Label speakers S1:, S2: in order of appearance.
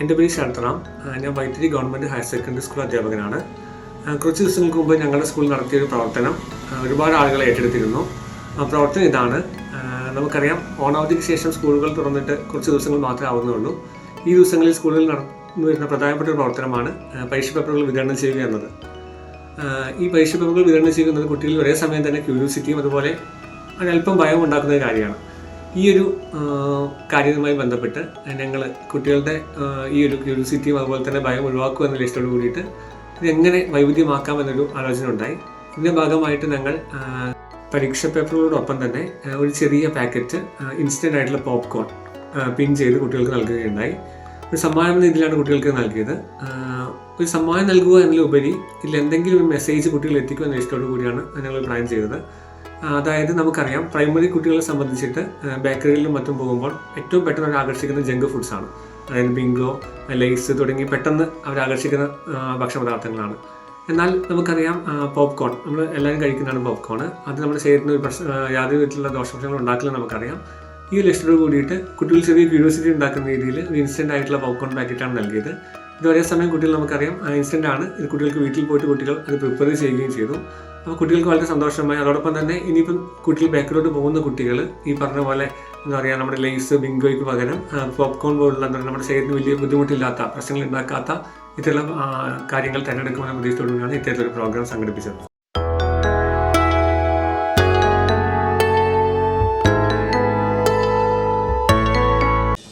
S1: എന്റെ പേര് ശാന്തറാം. ഞാൻ Vythiri government higher secondary school അധ്യാപകനാണ്. കുറച്ച് ദിവസങ്ങൾക്ക് മുമ്പ് ഞങ്ങളുടെ സ്കൂളിൽ നടത്തിയ ഒരു പ്രവർത്തനം ഒരുപാട് ആളുകളെ ഏറ്റെടുത്തിരുന്നു. ആ പ്രവർത്തനം ഇതാണ്. നമുക്കറിയാം ഓണാവധിക്ക് ശേഷം സ്കൂളുകൾ തുറന്നിട്ട് കുറച്ച് ദിവസങ്ങൾ മാത്രമേ ആവുന്നുള്ളൂ. ഈ ദിവസങ്ങളിൽ സ്കൂളിൽ നടന്നു വരുന്ന പ്രധാനപ്പെട്ട ഒരു പ്രവർത്തനമാണ് പരീക്ഷ പേപ്പറുകൾ വിതരണം ചെയ്യുക എന്നത്. ഈ പരീക്ഷ പേപ്പറുകൾ വിതരണം ചെയ്യുന്നത് കുട്ടികളിൽ ഒരേ സമയം തന്നെ ക്യൂരിയോസിറ്റിയും അതുപോലെ അല്പം ഭയം ഉണ്ടാക്കുന്ന കാര്യമാണ്. ഈ ഒരു കാര്യവുമായി ബന്ധപ്പെട്ട് ഞങ്ങൾ കുട്ടികളുടെ ഈ ഒരു ക്യൂരിയോസിറ്റിയും അതുപോലെ തന്നെ ഭയം ഒഴിവാക്കുക എന്ന ലക്ഷ്യത്തോട് കൂടിയിട്ട് ഇതെങ്ങനെ വൈവിധ്യമാക്കാം എന്നൊരു ആലോചന ഉണ്ടായി. ഇതിന്റെ ഭാഗമായിട്ട് ഞങ്ങൾ പരീക്ഷ പേപ്പറുകളോടൊപ്പം തന്നെ ഒരു ചെറിയ പാക്കറ്റ് ഇൻസ്റ്റന്റ് ആയിട്ടുള്ള പോപ്കോൺ പിൻ ചെയ്ത് കുട്ടികൾക്ക് നൽകുകയുണ്ടായി. ഒരു സമ്മാനം എന്ന രീതിയിലാണ് കുട്ടികൾക്ക് നൽകിയത്. ഒരു സമ്മാനം നൽകുക എന്നതിലുപരി ഇതിൽ എന്തെങ്കിലും ഒരു മെസ്സേജ് കുട്ടികൾ എത്തിക്കുക എന്ന ഇഷ്ടത്തോടു കൂടിയാണ് ഞങ്ങൾ പ്ലാൻ ചെയ്തത്. അതായത് നമുക്കറിയാം പ്രൈമറി കുട്ടികളെ സംബന്ധിച്ചിട്ട് ബേക്കറികളിലും മറ്റും പോകുമ്പോൾ ഏറ്റവും പെട്ടെന്ന് അവർ ആകർഷിക്കുന്ന ജങ്ക് ഫുഡ്സ് ആണ്. അതായത് ബിംഗ്ലോ ലൈസ് തുടങ്ങി പെട്ടെന്ന് അവർ ആകർഷിക്കുന്ന ഭക്ഷണപദാർത്ഥങ്ങളാണ്. എന്നാൽ നമുക്കറിയാം പോപ്കോൺ നമ്മൾ എല്ലാവരും കഴിക്കുന്നതാണ് പോപ്കോൺ അത് നമ്മുടെ ശരീരത്തിന് ഒരു പ്രശ്ന യാതൊരു വിധത്തിലുള്ള ദോഷവശങ്ങൾ ഉണ്ടാക്കില്ല നമുക്കറിയാം. ഈ ലിസ്റ്റോട് കൂടിയിട്ട് കുട്ടികൾ ചെറിയ ക്യൂരിയോസിറ്റി ഉണ്ടാക്കുന്ന രീതിയിൽ ഇൻസ്റ്റന്റ് ആയിട്ടുള്ള പോപ്കോൺ പാക്കറ്റാണ് നൽകിയത്. ഇത് ഒരേ സമയം കുട്ടികൾ നമുക്കറിയാം ഇൻസ്റ്റന്റ് ആണ്. ഇത് കുട്ടികൾക്ക് വീട്ടിൽ പോയിട്ട് കുട്ടികൾ അത് പ്രിപ്പയർ ചെയ്യുകയും ചെയ്തു. അപ്പോൾ കുട്ടികൾക്ക് വളരെ സന്തോഷമായി. അതോടൊപ്പം തന്നെ ഇനിയിപ്പം കുട്ടികൾ ബാക്കിലോട്ട് പോകുന്ന കുട്ടികൾ ഈ പറഞ്ഞ പോലെ എന്താ പറയുക നമ്മുടെ ലേസ് ബിങ്കോയ്ക്ക് പകരം പോപ്കോൺ പോലുള്ള എന്താ നമ്മുടെ ശരീരത്തിന് വലിയ ബുദ്ധിമുട്ടില്ലാത്ത പ്രശ്നങ്ങൾ ഉണ്ടാക്കാത്ത ആ, കാര്യങ്ങൾ തിരഞ്ഞെടുക്കുമെന്ന പ്രതീക്ഷയോടുകൂടിയാണ് ഇത്തരത്തിലൊരു പ്രോഗ്രാം സംഘടിപ്പിച്ചത്.